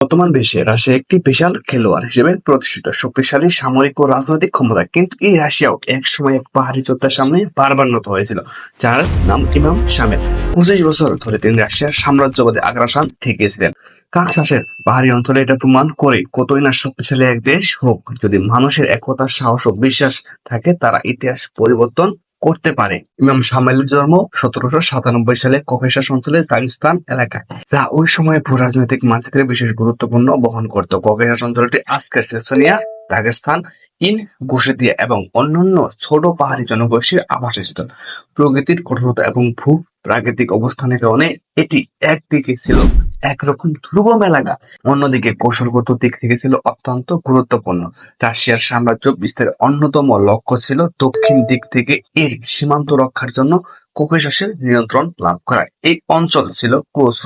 বর্তমান বিশ্বে রাশিয়া একটি বিশাল খেলোয়াড় হিসেবে প্রতিষ্ঠিত। শক্তিশালী, সামরিক ও রাজনৈতিক ক্ষমতা। কিন্তু এই রাশিয়াও এক সময় এক পাহাড়ি যোদ্ধার সামনে বারবার নত হয়েছিল, যার নাম ইমাম শামেল। পঁচিশ বছর ধরে তিনি রাশিয়ার সাম্রাজ্যবাদী আগ্রাসন ঠেকিয়েছিলেন। কাকশাসের পাহাড়ি অঞ্চলে এটা প্রমাণ করে কতই না শক্তিশালী এক দেশ হোক। যদি মানুষের একতা সাহস ও বিশ্বাস থাকে, তারা ইতিহাস পরিবর্তন করতে পারে। ইমাম শামেলের জন্ম সতেরোশো সাতানব্বই সালে ককেশাস অঞ্চলের দাগিস্তান এলাকায়। যা ওই সময় ভূ রাজনৈতিক মানচিত্রে বিশেষ গুরুত্বপূর্ণ বহন করত। ককেশাস অঞ্চলটি আজকের সেসনিয়া দাগেস্তান ইন গুশেতিয়া এবং অন্যান্য ছোট পাহাড়ি জনগোষ্ঠীর আবাসস্থল। প্রকৃতির কঠোরতা এবং ভূ প্রাকৃতিক অবস্থানের কারণে এটি একদিকে ছিল একরকম দুর্গম এলাকা। অন্যদিকে কৌশলগত দিক থেকে ছিল অত্যন্ত গুরুত্বপূর্ণ। রাশিয়ার সাম্রাজ্য বিস্তারের অন্যতম লক্ষ্য ছিল দক্ষিণ দিক থেকে এর সীমান্ত রক্ষার জন্য ককেশাসের নিয়ন্ত্রণ লাভ করা। এই অঞ্চল ছিল ক্রোস,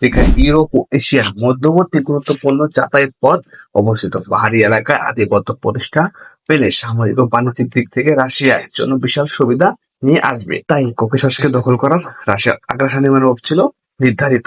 যেখানে ইউরোপ ও এশিয়ার মধ্যবর্তী গুরুত্বপূর্ণ যাতায়াত পথ অবস্থিত। পাহাড়ি এলাকায় আধিপত্য প্রতিষ্ঠা পেলে সামরিক ও বাণিজ্যিক দিক থেকে রাশিয়ার জন্য বিশাল সুবিধা নিয়ে আসবে। তাই ককেশাসকে দখল করার রাশিয়ার আগ্রাসনের রূপ ছিল নির্ধারিত।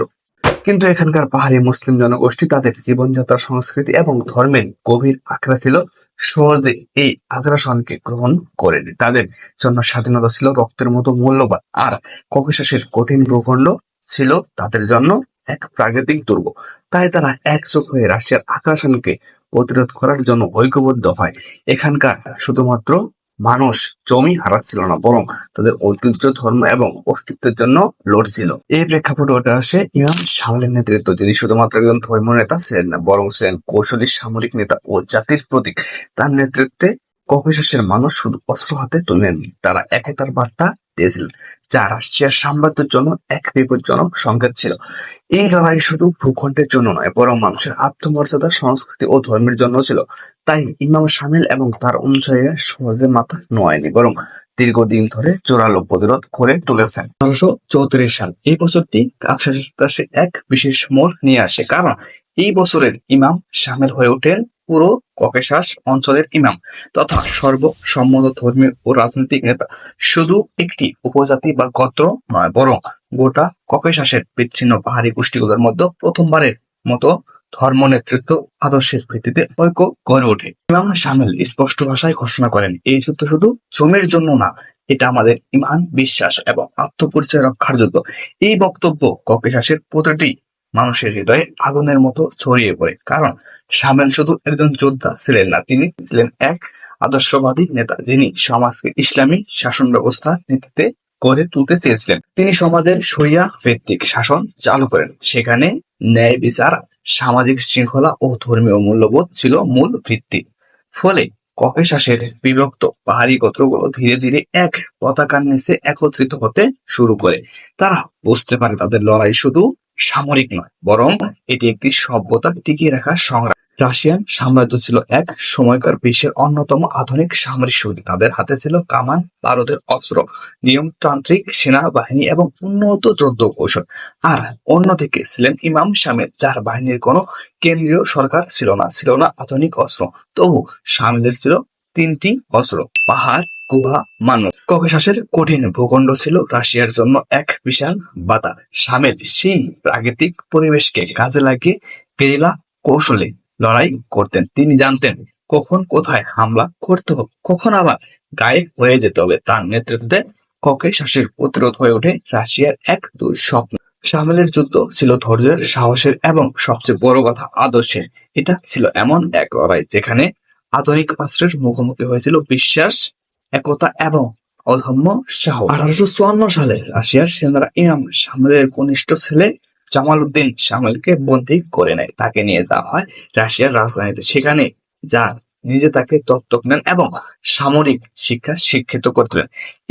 কিন্তু এখানকার পাহাড়ি মুসলিম জনগোষ্ঠী তাদের জীবনযাত্রা সংস্কৃতি এবং ধর্মের গভীর আগ্রা ছিল। সহজে এই আগ্রাসনকে গ্রহণ করেনি। তাদের জন্য স্বাধীনতা ছিল রক্তের মতো মূল্যবান। আর ককেশাসের কঠিন ভূখণ্ড ছিল তাদের জন্য এক প্রাকৃতিক দুর্গ। তাই তারা একজোট হয়ে রাশিয়ার আগ্রাসনকে প্রতিরোধ করার জন্য ঐক্যবদ্ধ হয়। এখানকার শুধুমাত্র মানুষ জমি হারাচ্ছিল না, বরং তাদের ঐতিহ্য, ধর্ম এবং অস্তিত্বের জন্য লড়ছিল। এই প্রেক্ষাপটে ওটা আসে ইমাম শামলের নেতৃত্ব, যিনি শুধুমাত্র একজন ধর্ম নেতা ছিলেন না, বরং ছিলেন কৌশলী সামরিক নেতা ও জাতির প্রতীক। তার নেতৃত্বে ককেশাসের মানুষ শুধু অস্ত্র হাতে তুলেননি, তারা একতার বার্তা দিয়েছিলেন, যা রাশিয়ার সাম্রাজ্যের জন্য এক বিপজ্জনক সংকেত ছিল। এই লড়াই শুধু ভূখণ্ডের জন্য নয়, বরং মানুষের আত্মমর্যাদা, সংস্কৃতি ও ধর্মের জন্য ছিল। তাই ইমাম সামিল এবং তার অনুসারীরা সহজে মাথা নোয়ায়নি, বরং দীর্ঘদিন ধরে জোরালো প্রতিরোধ করে তুলেছেন। আঠারোশো চৌত্রিশ সাল, এই বছরটি কাকসাসে এক বিশেষ মোড় নিয়ে আসে। কারণ এই বছরের ইমাম সামিল হয়ে ওঠেন পুরো ককেশাস অঞ্চলের ইমাম তথা সর্বসম্মত ধর্মীয় ও রাজনৈতিক নেতা। শুধু একটি উপজাতি বা গোত্র নয়, বরং গোটা ককেশাসের বিচ্ছিন্ন পাহাড়ি গোষ্ঠীগুলোর মধ্যে প্রথমবারের মতো ধর্ম নেতৃত্ব আদর্শের ভিত্তিতে ঐক্য গড়ে ওঠে। ইমাম সামিল স্পষ্ট ভাষায় ঘোষণা করেন, এই যুদ্ধ শুধু জমির জন্য না, এটা আমাদের ইমান, বিশ্বাস এবং আত্মপরিচয় রক্ষার যুদ্ধ এই বক্তব্য ককেশাসের প্রতিটি মানুষের হৃদয়ে আগুনের মতো ছড়িয়ে পড়ে। কারণ শামেল শুধু একজন যোদ্ধা ছিলেন না, তিনি ছিলেন এক আদর্শবাদী নেতা যিনি সমাজকে ইসলামী শাসন ব্যবস্থা নীতিতে গড়ে তুলতে চেয়েছিলেন। তিনি সমাজের সইয়া ভিত্তিক শাসন চালু করেন। সেখানে ন্যায় বিচার, সামাজিক শৃঙ্খলা ও ধর্মীয় মূল্যবোধ ছিল মূল ভিত্তি। ফলে ককেশাসের বিভক্ত পাহাড়ি গোত্রগুলো ধীরে ধীরে এক পতাকার নিচে একত্রিত হতে শুরু করে। তারা বুঝতে পারে তাদের লড়াই শুধু সামরিক নয়, বরং এটি একটি সভ্যতা টিকিয়ে রাখার সংগ্রাম। রাশিয়ান সাম্রাজ্য ছিল এক সময়কার বিশ্বের অন্যতম আধুনিক সামরিক শক্তি। তাদের হাতে ছিল কামান, ভারতের অস্ত্র, নিয়মতান্ত্রিক সেনাবাহিনী এবং উন্নত যুদ্ধ কৌশল আর অন্যদিকে ছিলেন ইমাম শামেল যার বাহিনীর কোনো কেন্দ্রীয় সরকার ছিল না ছিল না আধুনিক অস্ত্র। তবু শামিলের ছিল তিনটি অস্ত্র, পাহাড় গুহা মানব। ককেশাসের কঠিন ভূখণ্ড ছিল রাশিয়ার জন্য এক বিশাল বাধা সামিল সেই প্রাকৃতিক পরিবেশকে কাজে লাগিয়ে গেরিলা কৌশলে লড়াই করতেন। তিনি জানতেন কখন কোথায় হামলা করতে হবে, কখন আবার গায়ে হয়ে যেতে হবে। তার নেতৃত্বে ককেশাসের প্রতিরোধ হয়ে ওঠে রাশিয়ার এক দুঃস্বপ্ন শামেলের যুদ্ধ ছিল ধৈর্যের, সাহসের এবং সবচেয়ে বড় কথা আদর্শের। এটা ছিল এমন এক লড়াই যেখানে আধুনিক অস্ত্রের মুখোমুখি হয়েছিল বিশ্বাস একতা এবং অধম্য শাহ। আঠারোশো চুয়ান্ন সালে রাশিয়ার সেনারা ইমাম সামলের কনিষ্ঠ ছেলে জামাল উদ্দিন সামলকে বন্দী করে নেয়। তাকে নিয়ে যাওয়া হয় রাশিয়ার রাজধানীতে। সেখানে যা নিজে তাকে দত্তক নেন এবং সামরিক শিক্ষা শিক্ষিত করতেন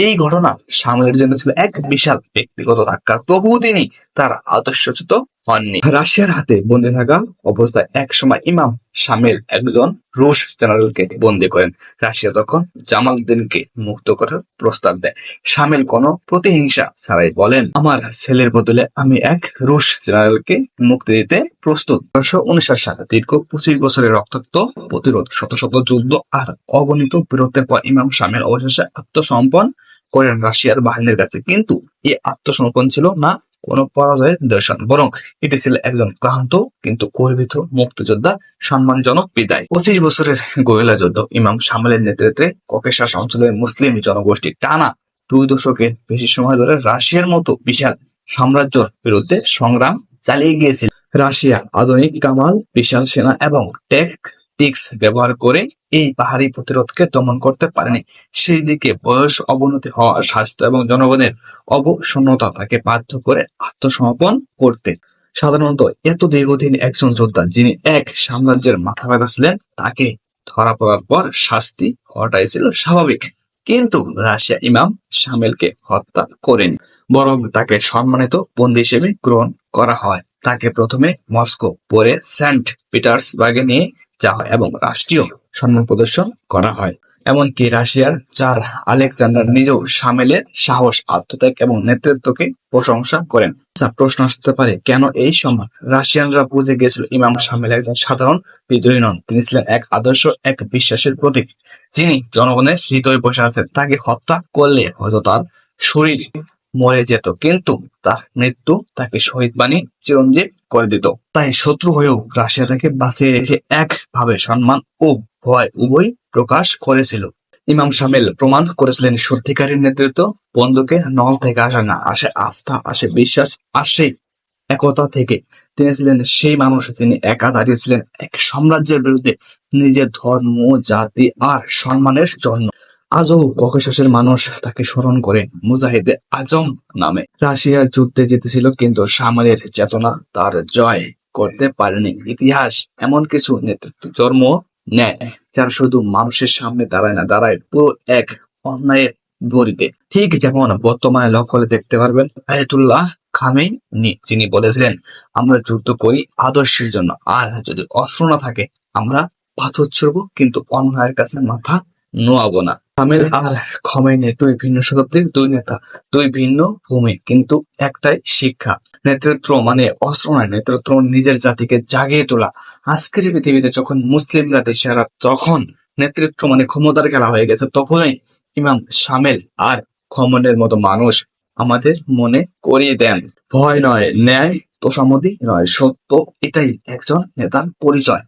এই ঘটনা সামলের জন্য ছিল এক বিশাল ব্যক্তিগত ধাক্কা। তবুও তিনি তার আদর্শচ্যুত হননি। রাশিয়ার হাতে বন্দী থাকা অবস্থায় এক সময় ইমাম শামিল একজন রুশ জেনারেলকে বন্দী করেন। রাশিয়া তখন জামালউদ্দিনকে মুক্ত করার প্রস্তাব দেয়। সামিল কোনো প্রতিহিংসা ছাড়াই বলেন, আমার ছেলের বদলে আমি এক রুশ জেনারেলকে মুক্তি দিতে প্রস্তুত। উনিশশো উনষাট সালে দীর্ঘ পঁচিশ বছরের রক্তাক্ত প্রতিরোধ, শত শত যুদ্ধ আর অগণিত বীরত্বের পর ইমাম সামিল অবশেষে আত্মসমর্পণ করেন রাশিয়ার বাহিনীর কাছে। কিন্তু এই আত্মসমর্পণ ছিল না, কোনো পরাজয়ের নিদর্শন বরং এটি ছিল একজন ক্লান্ত কিন্তু গর্বিত মুক্তিযোদ্ধা, সম্মানজনক বিদায়। পঁচিশ বছরের গোয়েলা যুদ্ধ ইমাম সামেলের নেতৃত্বে ককেশাস অঞ্চলের মুসলিম জনগোষ্ঠী টানা দুই দশকের বেশি সময় ধরে রাশিয়ার মতো বিশাল সাম্রাজ্যর বিরুদ্ধে সংগ্রাম চালিয়ে গিয়েছিল। রাশিয়া আধুনিক কামাল, বিশাল সেনা এবং টেকটিক্স ব্যবহার করে এই পাহাড়ি প্রতিরোধকে দমন করতে পারেনি। সেই দিকে বয়স অবনতি হওয়া স্বাস্থ্য এবং জনগণের অবসন্নতা তাকে বাধ্য করে আত্মসমর্পণ করতে। সাধারণত এত দীর্ঘদিন একজন যোদ্ধা যিনি এক সাম্রাজ্যের মাথা ব্যথা ছিলেন, তাকে ধরা পড়ার পর শাস্তি হওয়াটাই ছিল স্বাভাবিক। কিন্তু রাশিয়া ইমাম সামেলকে হত্যা করেনি, বরং তাকে সম্মানিত বন্দী হিসেবে গ্রহণ করা হয়। তাকে প্রথমে মস্কো পরে সেন্ট পিটার্সবার্গে নিয়ে যাওয়া হয় এবং রাষ্ট্রীয় সম্মান প্রদর্শন করা হয়। এমনকি রাশিয়ার চার আলেকজান্ডার নিজেও সামেলের সাহস আত্মত্যাগ এবং নেতৃত্বকে প্রশংসা করেন। আচ্ছা, প্রশ্ন আসতে পারে কেন এই সম্মান রাশিয়ানরা বুঝে গেছিল ইমাম সামেল একজন সাধারণ বিদ্রোহী নন? তিনি ছিলেন এক আদর্শ এক বিশ্বাসের প্রতীক। যিনি জনগণের হৃদয়ে বসে আছেন তাকে হত্যা করলে হয়তো তার শরীর মরে যেত। কিন্তু তার মৃত্যু তাকে শহীদ বাণী চিরঞ্জীব করে দিত। তাই শত্রু হয়েও রাশিয়া তাকে বাঁচিয়ে রেখে একভাবে সম্মান ও ভয় উভয় প্রকাশ করেছিল। ইমাম সামেল প্রমাণ করেছিলেন সত্যিকারের নেতৃত্ব বন্ধুকে নল থেকে আসে না, আসে আস্থা, আসে বিশ্বাস, আসে একতা থেকে। তিনি ছিলেন সেই মানুষ যিনি একা দাঁড়িয়েছিলেন। এক সাম্রাজ্যের বিরুদ্ধে নিজের ধর্ম, জাতি আর সম্মানের জন্য। আজও ককেশাসের মানুষ তাকে স্মরণ করে মুজাহিদে আজম নামে। রাশিয়ার যুদ্ধে জিতেছিল, কিন্তু সামরিক চেতনা তার জয় করতে পারেনি। ইতিহাস এমন কিছু নেতৃত্ব, জন্ম নেয়, যারা শুধু মানুষের সামনে দাঁড়ায় না, দাঁড়ায় পুরো এক অন্যায়ের বিপরীতে ঠিক যেমন বর্তমানে লক্ষ্য দেখতে পারবেন, আয়াতুল্লাহ খামেনি যিনি বলেছিলেন, আমরা যুদ্ধ করি আদর্শের জন্য, আর যদি অস্ত্র না থাকে, আমরা পাথর ছুড়বো। কিন্তু অন্যায়ের কাছে মাথা নোয়াবো না। সামেল আর খমেনি দুই ভিন্ন শতাব্দীর দুই নেতা, দুই ভিন্ন ভূমি, কিন্তু একটাই শিক্ষা, নেতৃত্ব মানে অস্ত্র নয়, নেতৃত্ব নিজের জাতিকে জাগিয়ে তোলা। আজকের পৃথিবীতে যখন মুসলিমরা দেশেরা তখন নেতৃত্ব মানে ক্ষমতার খেলা হয়ে গেছে, তখনই ইমাম সামেল আর খমনের মতো মানুষ আমাদের মনে করিয়ে দেন। ভয় নয়, ন্যায় তোষামদি নয়, সত্য এটাই একজন নেতার পরিচয়।